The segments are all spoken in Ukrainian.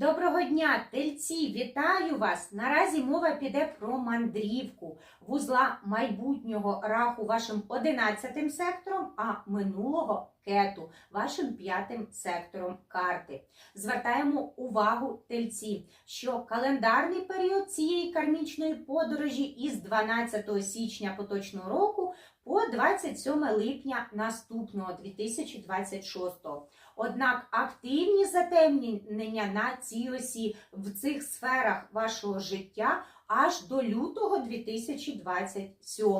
Доброго дня, тельці! Вітаю вас! Наразі мова піде про мандрівку вузла майбутнього раху вашим 11 сектором, а минулого кету вашим п'ятим сектором карти. Звертаємо увагу тельці, що календарний період цієї кармічної подорожі із 12 січня поточного року по 27 липня наступного 2026. Однак активні затемнення на цій осі в цих сферах вашого життя аж до лютого 2027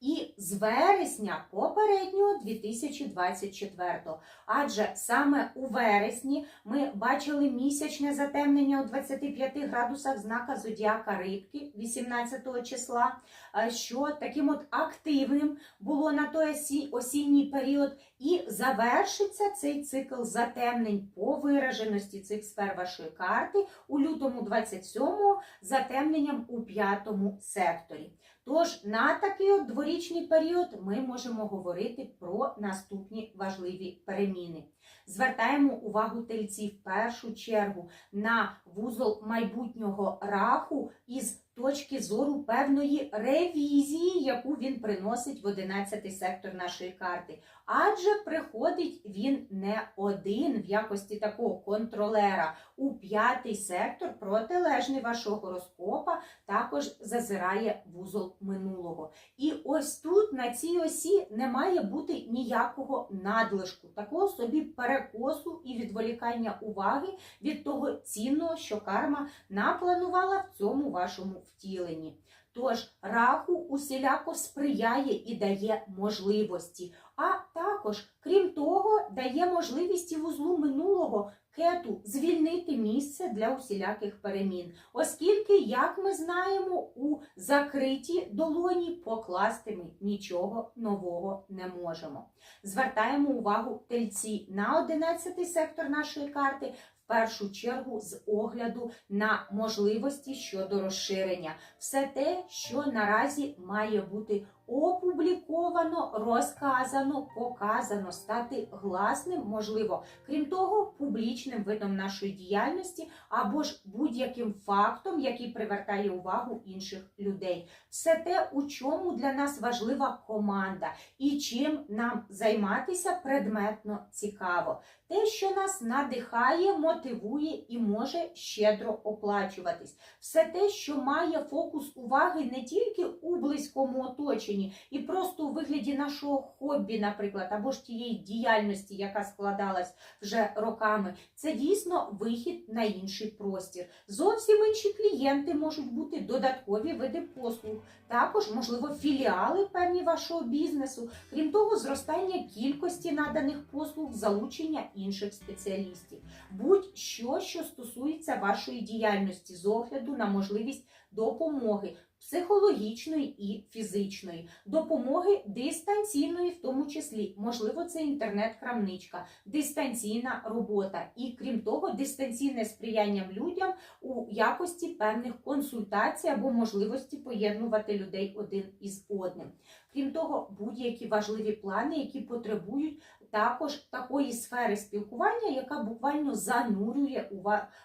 і з вересня попереднього 2024. Адже саме у вересні ми бачили місячне затемнення у 25 градусах знака Зодіака Рибки 18 числа, е, що таким от активним було на той осінній період, і завершиться цей цикл затемнень по вираженості цих сфер вашої карти у лютому 27-го затемненням у п'ятому секторі. Тож на такий от дворічний період ми можемо говорити про наступні важливі переміни. Звертаємо увагу тельці в першу чергу на вузол майбутнього раху із точки зору певної ревізії, яку він приносить в 11 сектор нашої карти. Адже приходить він не один в якості такого контролера у п'ятий сектор, протилежний вашого гороскопа, також зазирає вузол минулого. І ось тут на цій осі не має бути ніякого надлишку, такого собі перекосу і відволікання уваги від того цінного, що карма напланувала в цьому вашому втіленні. Тож раху усіляко сприяє і дає можливості, а також, крім того, дає можливість і вузлу минулого кету звільнити місце для усіляких перемін, оскільки, як ми знаємо, у закритій долоні покласти ми нічого нового не можемо. Звертаємо увагу тельці на 11 сектор нашої карти. В першу чергу з огляду на можливості щодо розширення, все те, що наразі має бути опубліковано, розказано, показано, стати гласним, можливо, крім того, публічним видом нашої діяльності або ж будь-яким фактом, який привертає увагу інших людей. Все те, у чому для нас важлива команда і чим нам займатися предметно цікаво. Те, що нас надихає, мотивує і може щедро оплачуватись. Все те, що має фокус уваги не тільки у близькому оточенні, і просто у вигляді нашого хобі, наприклад, або ж тієї діяльності, яка складалась вже роками, це дійсно вихід на інший простір. Зовсім інші клієнти можуть бути додаткові види послуг, також, можливо, філіали певні вашого бізнесу, крім того, зростання кількості наданих послуг, залучення інших спеціалістів. Будь-що, що стосується вашої діяльності з огляду на можливість допомоги. Психологічної і фізичної допомоги дистанційної, в тому числі, можливо, це інтернет-крамничка, дистанційна робота, і крім того, дистанційне сприяння людям у якості певних консультацій або можливості поєднувати людей один із одним. Крім того, будь-які важливі плани, які потребують також такої сфери спілкування, яка буквально занурює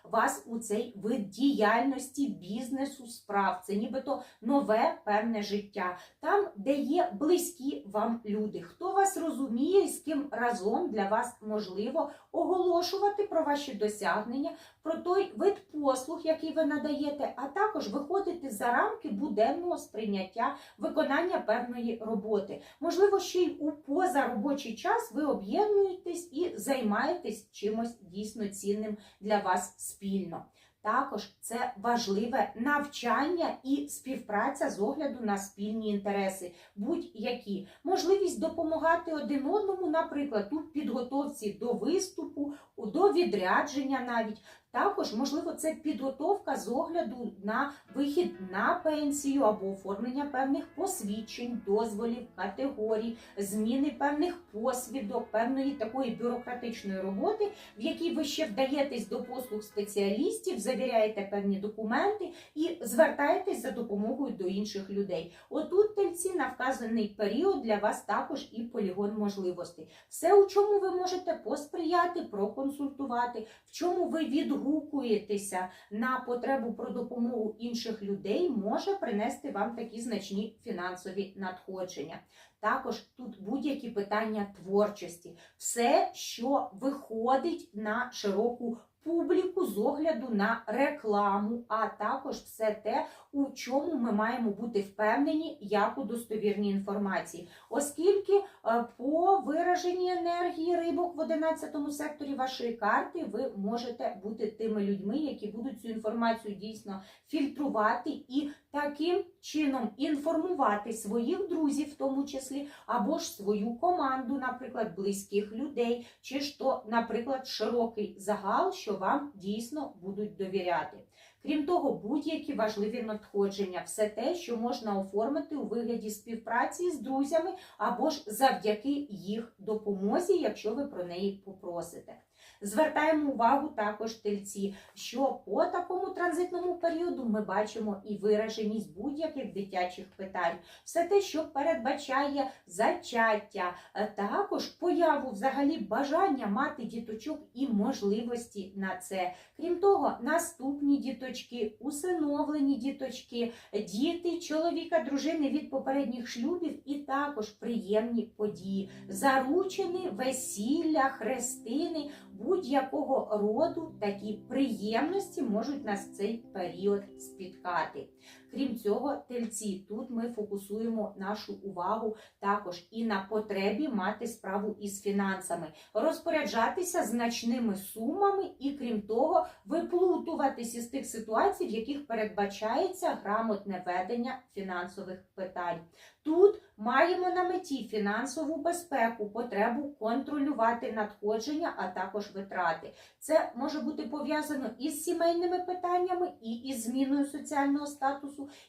вас у цей вид діяльності, бізнесу, справ. Це нібито нове певне життя, там, де є близькі вам люди, хто вас розуміє, з ким разом для вас можливо оголошувати про ваші досягнення, про той вид послуг, який ви надаєте, а також виходити за рамки буденного сприйняття виконання певної роботи. Можливо, ще й у позаробочий час ви об'єднуєтесь і займаєтесь чимось дійсно цінним для вас спільно. Також це важливе навчання і співпраця з огляду на спільні інтереси, будь-які можливість допомагати один одному, наприклад, у підготовці до виступу, до відрядження навіть. Також, можливо, це підготовка з огляду на вихід на пенсію або оформлення певних посвідчень, дозволів, категорій, зміни певних посвідок, певної такої бюрократичної роботи, в якій ви ще вдаєтесь до послуг спеціалістів, завіряєте певні документи і звертаєтесь за допомогою до інших людей. Отут тельці на вказаний період для вас також і полігон можливостей. Все, у чому ви можете посприяти, проконсультувати, в чому ви відгукнетеся відгукуєтеся на потребу про допомогу інших людей, може принести вам такі значні фінансові надходження. Також тут будь-які питання творчості, все, що виходить на широку публіку з огляду на рекламу, а також все те, у чому ми маємо бути впевнені, як у достовірній інформації, оскільки е, по вираженні енергії рибок в 11 секторі вашої карти ви можете бути тими людьми, які будуть цю інформацію дійсно фільтрувати і таким чином інформувати своїх друзів, в тому числі, або ж свою команду, наприклад, близьких людей, чи ж то, наприклад, широкий загал, що вам дійсно будуть довіряти. Крім того, будь-які важливі надходження, все те, що можна оформити у вигляді співпраці з друзями або ж завдяки їх допомозі, якщо ви про неї попросите. Звертаємо увагу також тельці, що по такому транзитному періоду ми бачимо і вираженість будь-яких дитячих питань, все те, що передбачає зачаття, е, також появу взагалі бажання мати діточок і можливості на це. Крім того, наступні діточки, усиновлені діточки, діти чоловіка, дружини від попередніх шлюбів, і також приємні події, заручені, весілля, хрестини, будь-якого роду такі приємності можуть нас в цей період спіткати. Крім цього, тельці тут ми фокусуємо нашу увагу також і на потребі мати справу із фінансами, розпоряджатися значними сумами і, крім того, виплутуватись із тих ситуацій, в яких передбачається грамотне ведення фінансових питань. Тут маємо на меті фінансову безпеку, потребу контролювати надходження, а також витрати. Це може бути пов'язано із сімейними питаннями і із зміною соціального статусу,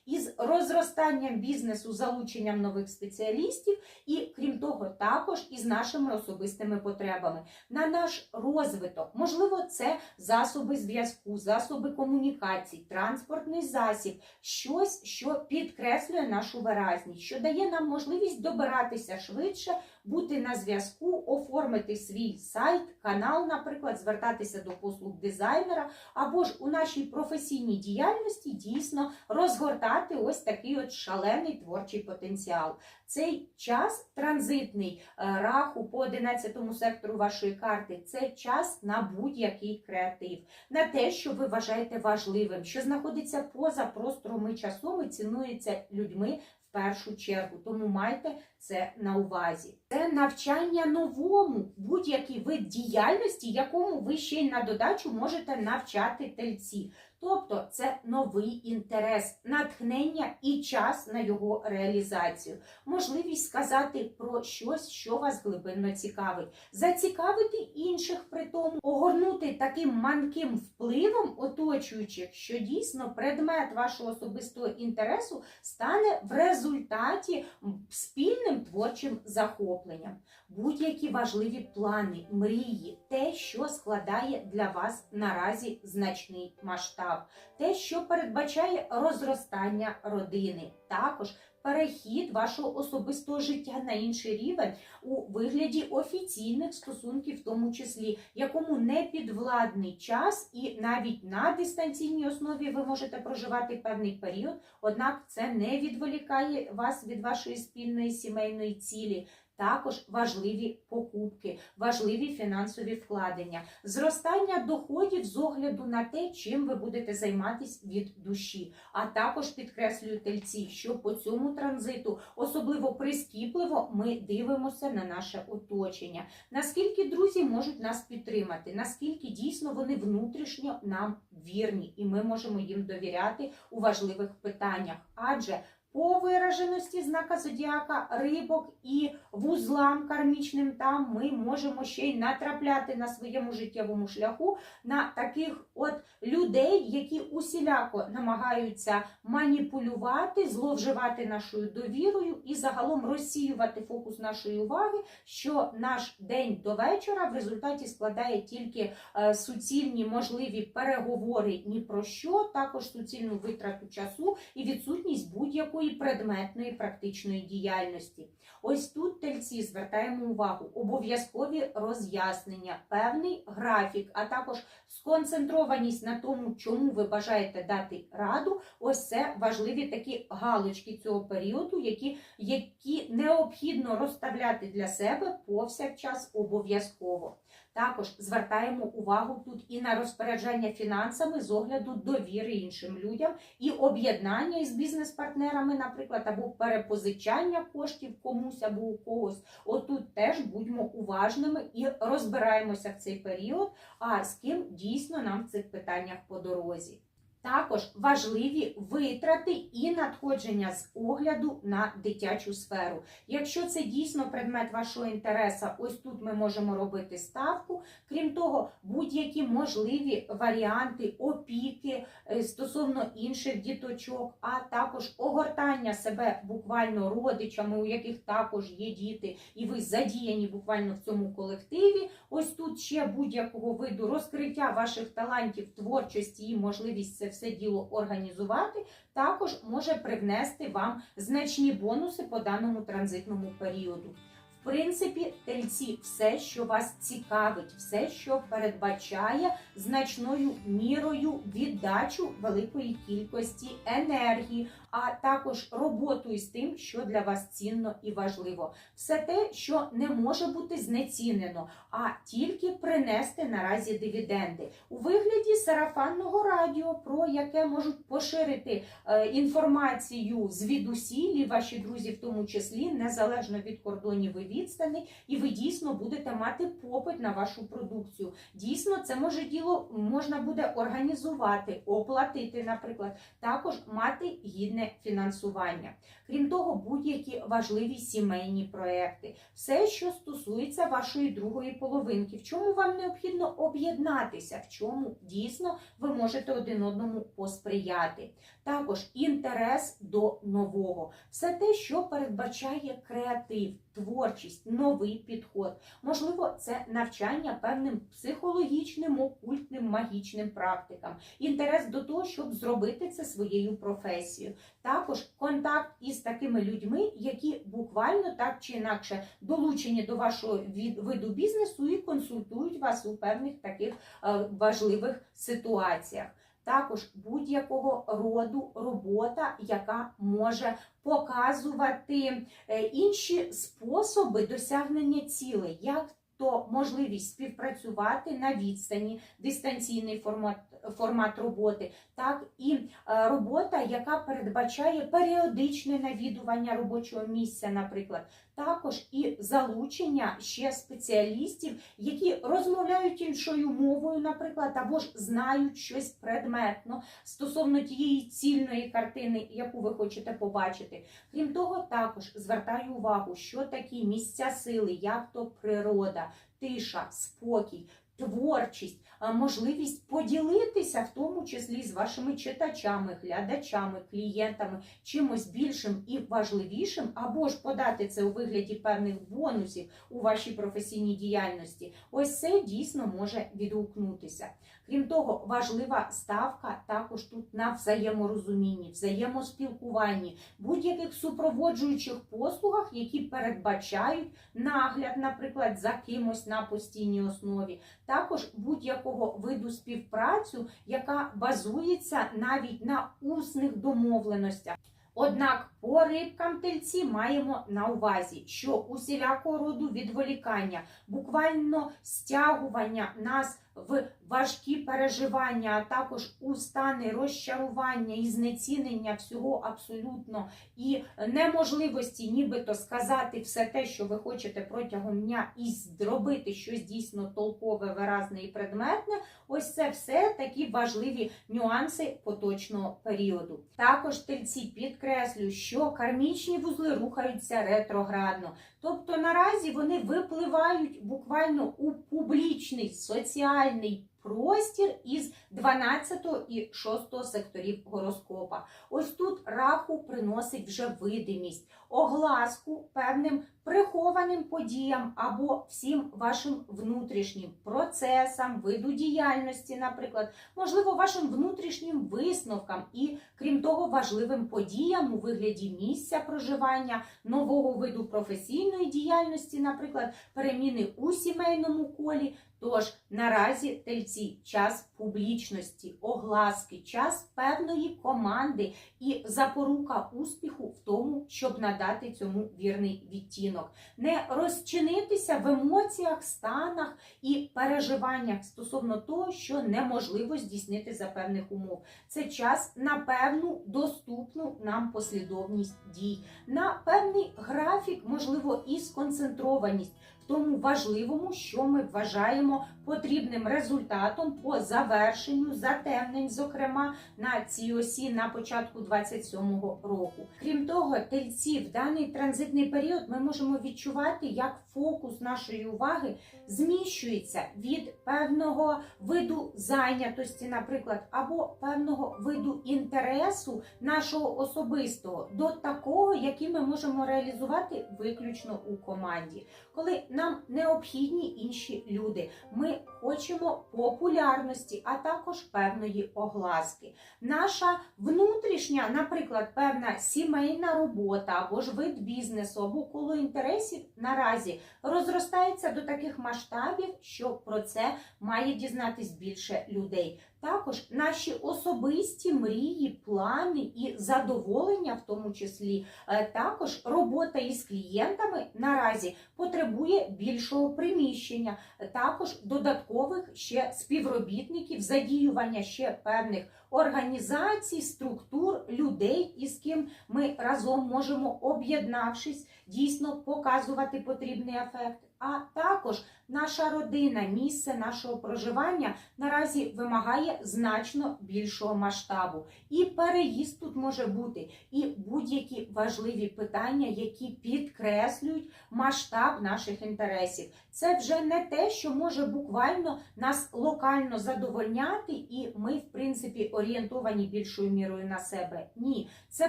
із розростанням бізнесу, залученням нових спеціалістів, і крім того, також із нашими особистими потребами. На наш розвиток, можливо, це засоби зв'язку, засоби комунікацій, транспортний засіб, щось, що підкреслює нашу виразність, що дає нам можливість добиратися швидше, бути на зв'язку, оформити свій сайт, канал, наприклад, звертатися до послуг дизайнера, або ж у нашій професійній діяльності дійсно розгортати ось такий от шалений творчий потенціал. Цей час транзитний е, раху по 11 сектору вашої карти це час на будь-який креатив, на те, що ви вважаєте важливим, що знаходиться поза простором і часом і цінується людьми в першу чергу. Тому майте це на увазі. Це навчання новому, будь-який вид діяльності, якому ви ще й на додачу можете навчати тельці. Тобто це новий інтерес, натхнення і час на його реалізацію, можливість сказати про щось, що вас глибинно цікавить, зацікавити інших при тому, огорнути таким манким впливом оточуючих, що дійсно предмет вашого особистого інтересу стане в результаті спільним творчим захопленням. Будь-які важливі плани, мрії, те, що складає для вас наразі значний масштаб, те, що передбачає розростання родини, також перехід вашого особистого життя на інший рівень у вигляді офіційних стосунків, в тому числі, якому не підвладний час, і навіть на дистанційній основі ви можете проживати певний період, однак це не відволікає вас від вашої спільної сімейної цілі. Також важливі покупки, важливі фінансові вкладення, зростання доходів з огляду на те, чим ви будете займатися від душі. А також підкреслюю тельці, що по цьому транзиту особливо прискіпливо ми дивимося на наше оточення. Наскільки друзі можуть нас підтримати, наскільки дійсно вони внутрішньо нам вірні, і ми можемо їм довіряти у важливих питаннях. Адже по вираженості знака зодіака рибок і вузлам кармічним там ми можемо ще й натрапляти на своєму життєвому шляху на таких от людей, які усіляко намагаються маніпулювати, зловживати нашою довірою і загалом розсіювати фокус нашої уваги, що наш день до вечора в результаті складає тільки е, суцільні можливі переговори ні про що, також суцільну витрату часу і відсутність будь-якої великої предметної практичної діяльності. Ось тут тельці звертаємо увагу, обов'язкові роз'яснення, певний графік, а також сконцентрованість на тому, чому ви бажаєте дати раду. Ось це важливі такі галочки цього періоду, які, які необхідно розставляти для себе повсякчас обов'язково. Також звертаємо увагу тут і на розпорядження фінансами з огляду довіри іншим людям, і об'єднання із бізнес-партнерами, наприклад, або перепозичання коштів комусь або у когось. Отут теж будьмо уважними і розбираємося в цей період, а з ким дійсно нам в цих питаннях по дорозі. Також важливі витрати і надходження з огляду на дитячу сферу. Якщо це дійсно предмет вашого інтересу, ось тут ми можемо робити ставку. Крім того, будь-які можливі варіанти опіки е, стосовно інших діточок, а також огортання себе буквально родичами, у яких також є діти, і ви задіяні буквально в цьому колективі. Ось тут ще будь-якого виду розкриття ваших талантів, творчості і можливість це все діло організувати, також може привнести вам значні бонуси по даному транзитному періоду. Принципі, тельці, все, що вас цікавить, все, що передбачає значною мірою віддачу великої кількості енергії, а також роботу із тим, що для вас цінно і важливо. Все те, що не може бути знецінено, а тільки принести наразі дивіденди у вигляді сарафанного радіо, про яке можуть поширити е, інформацію звідусілі, ваші друзі, в тому числі, незалежно від кордонів відстані, і ви дійсно будете мати попит на вашу продукцію. Дійсно, це може діло можна буде організувати, оплатити, наприклад, також мати гідне фінансування. Крім того, будь-які важливі сімейні проекти, все, що стосується вашої другої половинки, в чому вам необхідно об'єднатися, в чому дійсно ви можете один одному посприяти. Також інтерес до нового, все те, що передбачає креатив, творчість, новий підход. Можливо, це навчання певним психологічним, окультним, магічним практикам, інтерес до того, щоб зробити це своєю професією. Також контакт із такими людьми, які буквально так чи інакше долучені до вашого виду бізнесу і консультують вас у певних таких е, важливих ситуаціях. Також будь-якого роду робота, яка може показувати е, інші способи досягнення цілей, як то можливість співпрацювати на відстані, дистанційний формат, формат роботи, так і е, робота, яка передбачає періодичне навідування робочого місця, наприклад, також і залучення ще спеціалістів, які розмовляють іншою мовою, наприклад, або ж знають щось предметно стосовно тієї цільної картини, яку ви хочете побачити. Крім того, також звертаю увагу, що такі місця сили, як то природа, тиша, спокій. Творчість, можливість поділитися, в тому числі з вашими читачами, глядачами, клієнтами, чимось більшим і важливішим, або ж подати це у вигляді певних бонусів у вашій професійній діяльності. Ось це дійсно може відгукнутися. Крім того, важлива ставка також тут на взаєморозумінні, взаємоспілкуванні, будь-яких супроводжуючих послугах, які передбачають нагляд, наприклад, за кимось на постійній основі, також будь-якого виду співпрацю, яка базується навіть на усних домовленостях. Однак по рибкам тельці маємо на увазі, що усілякого роду відволікання, буквально стягування нас в важкі переживання, а також у стани розчарування і знецінення всього абсолютно і неможливості, нібито сказати все те, що ви хочете протягом дня, і зробити щось дійсно толкове, виразне і предметне. Ось це все такі важливі нюанси поточного періоду. Також тельці підкреслюю, що кармічні вузли рухаються ретроградно. Тобто наразі вони випливають буквально у публічний, соціальний простір із 12 і 6 секторів гороскопа. Ось тут раху приносить вже видимість, огласку певним прихованим подіям або всім вашим внутрішнім процесам, виду діяльності, наприклад, можливо, вашим внутрішнім висновкам і, крім того, важливим подіям у вигляді місця проживання, нового виду професійної діяльності, наприклад, переміни у сімейному колі. Тож наразі тельці час публічності, огласки, час певної команди і запорука успіху в тому, щоб надати цьому вірний відтінок, не розчинитися в емоціях, станах і переживаннях стосовно того, що неможливо здійснити за певних умов. Це час на певну доступну нам послідовність дій, на певний графік, можливо, і сконцентрованість тому важливому, що ми вважаємо потрібним результатом по завершенню затемнень, зокрема на цій осі на початку 27-го року. Крім того, тельці в даний транзитний період ми можемо відчувати, як фокус нашої уваги зміщується від певного виду зайнятості, наприклад, або певного виду інтересу нашого особистого до такого, який ми можемо реалізувати виключно у команді. Коли нам необхідні інші люди, ми хочемо популярності, а також певної огласки. Наша внутрішня, наприклад, певна сімейна робота або ж вид бізнесу, або коло інтересів наразі розростається до таких масштабів, що про це має дізнатись більше людей. Також наші особисті мрії, плани і задоволення, в тому числі, е, також робота із клієнтами наразі потребує більшого приміщення, також додаткових ще співробітників, задіювання ще певних організацій, структур, людей, із ким ми разом можемо, об'єднавшись, дійсно показувати потрібний ефект. А також наша родина, місце нашого проживання наразі вимагає значно більшого масштабу. І переїзд тут може бути, і будь-які важливі питання, які підкреслюють масштаб наших інтересів. Це вже не те, що може буквально нас локально задовольняти, і ми, в принципі, орієнтовані більшою мірою на себе. Ні, це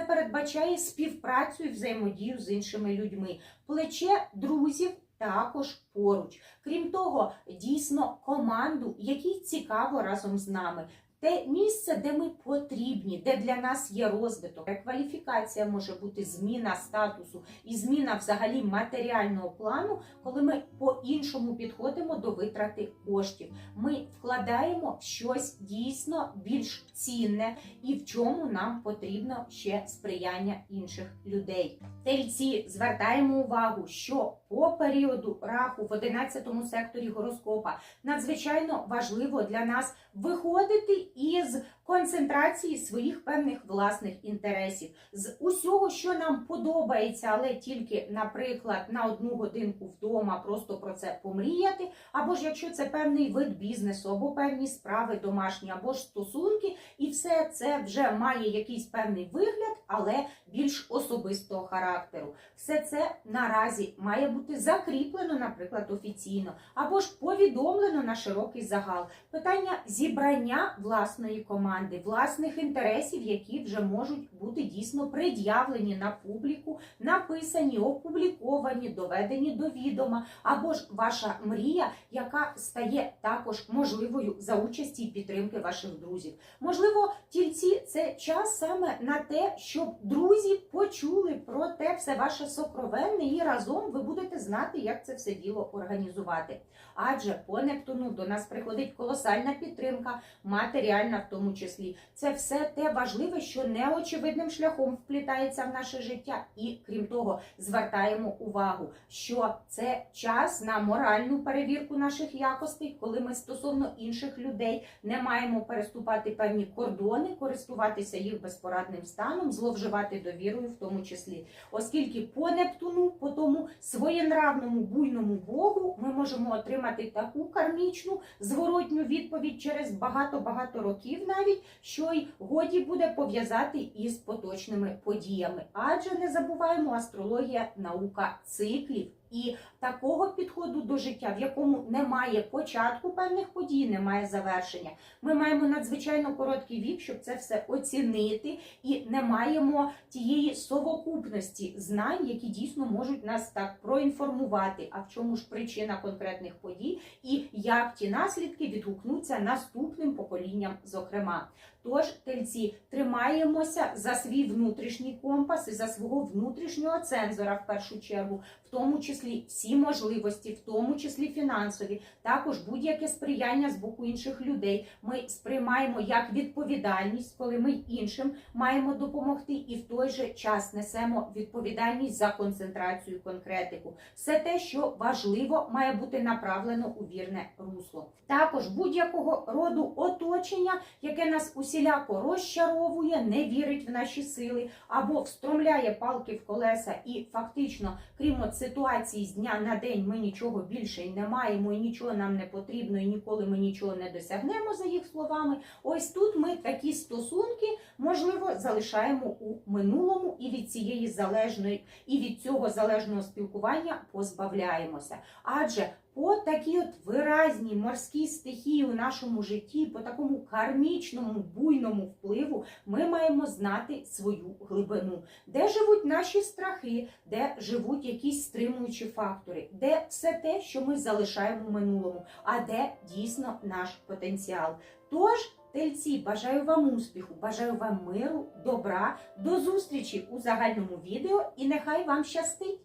передбачає співпрацю і взаємодію з іншими людьми, плече друзів. Також поруч, крім того, дійсно команду, якій цікаво разом з нами. Те місце, де ми потрібні, де для нас є розвиток, кваліфікація може бути зміна статусу і зміна взагалі матеріального плану, коли ми по-іншому підходимо до витрати коштів. Ми вкладаємо в щось дійсно більш цінне і в чому нам потрібно ще сприяння інших людей. Тельці звертаємо увагу, що по періоду раху в 11 секторі гороскопа. Надзвичайно важливо для нас виходити із концентрації своїх певних власних інтересів, з усього, що нам подобається, але тільки, наприклад, на одну годинку вдома просто про це помріяти, або ж якщо це певний вид бізнесу, або певні справи домашні, або ж стосунки, і все це вже має якийсь певний вигляд, але більш особистого характеру. Все це наразі має бути закріплено, наприклад, офіційно, або ж повідомлено на широкий загал. Питання зібрання власної команди, власних інтересів, які вже можуть бути дійсно пред'явлені на публіку, написані, опубліковані, доведені до відома, або ж ваша мрія, яка стає також можливою за участі і підтримки ваших друзів. Можливо, тільці це час саме на те, щоб друзі почули про те все ваше сокровенне, і разом ви будете знати, як це все діло організувати. Адже по Нептуну до нас приходить колосальна підтримка, матеріальна в тому числі. Це все те важливе, що неочевидним шляхом вплітається в наше життя. І крім того, звертаємо увагу, що це час на моральну перевірку наших якостей, коли ми стосовно інших людей не маємо переступати певні кордони, користуватися їх безпорадним станом, зловживати довірою в тому числі. Оскільки по Нептуну, по тому своєнравному буйному богу, ми можемо отримати таку кармічну зворотню відповідь через багато-багато років, навіть що й годі буде пов'язати із поточними подіями. Адже не забуваємо, астрологія наука циклів. І такого підходу до життя, в якому немає початку певних подій, немає завершення. Ми маємо надзвичайно короткий вік, щоб це все оцінити, і не маємо тієї совокупності знань, які дійсно можуть нас так проінформувати, а в чому ж причина конкретних подій, і як ті наслідки відгукнуться наступним поколінням, зокрема. Тож, тельці, тримаємося за свій внутрішній компас і за свого внутрішнього цензора в першу чергу, в тому числі всі можливості, в тому числі фінансові, також будь-яке сприяння з боку інших людей. Ми сприймаємо як відповідальність, коли ми іншим маємо допомогти, і в той же час несемо відповідальність за концентрацію, конкретику. Все те, що важливо, має бути направлено у вірне русло. Також будь-якого роду оточення, яке нас усіляко розчаровує, не вірить в наші сили або встромляє палки в колеса, і фактично, крім от ситуації з дня на день, ми нічого більше й не маємо, і нічого нам не потрібно, і ніколи ми нічого не досягнемо за їх словами. Ось тут ми такі стосунки, можливо, залишаємо у минулому і від цієї залежної, і від цього залежного спілкування позбавляємося. Адже по такій от виразній морській стихії у нашому житті, по такому кармічному буйному впливу, ми маємо знати свою глибину, де живуть наші страхи, де живуть якісь стримуючі фактори, де все те, що ми залишаємо в минулому, а де дійсно наш потенціал. Тож, тельці, бажаю вам успіху, бажаю вам миру, добра, до зустрічі у загальному відео і нехай вам щастить!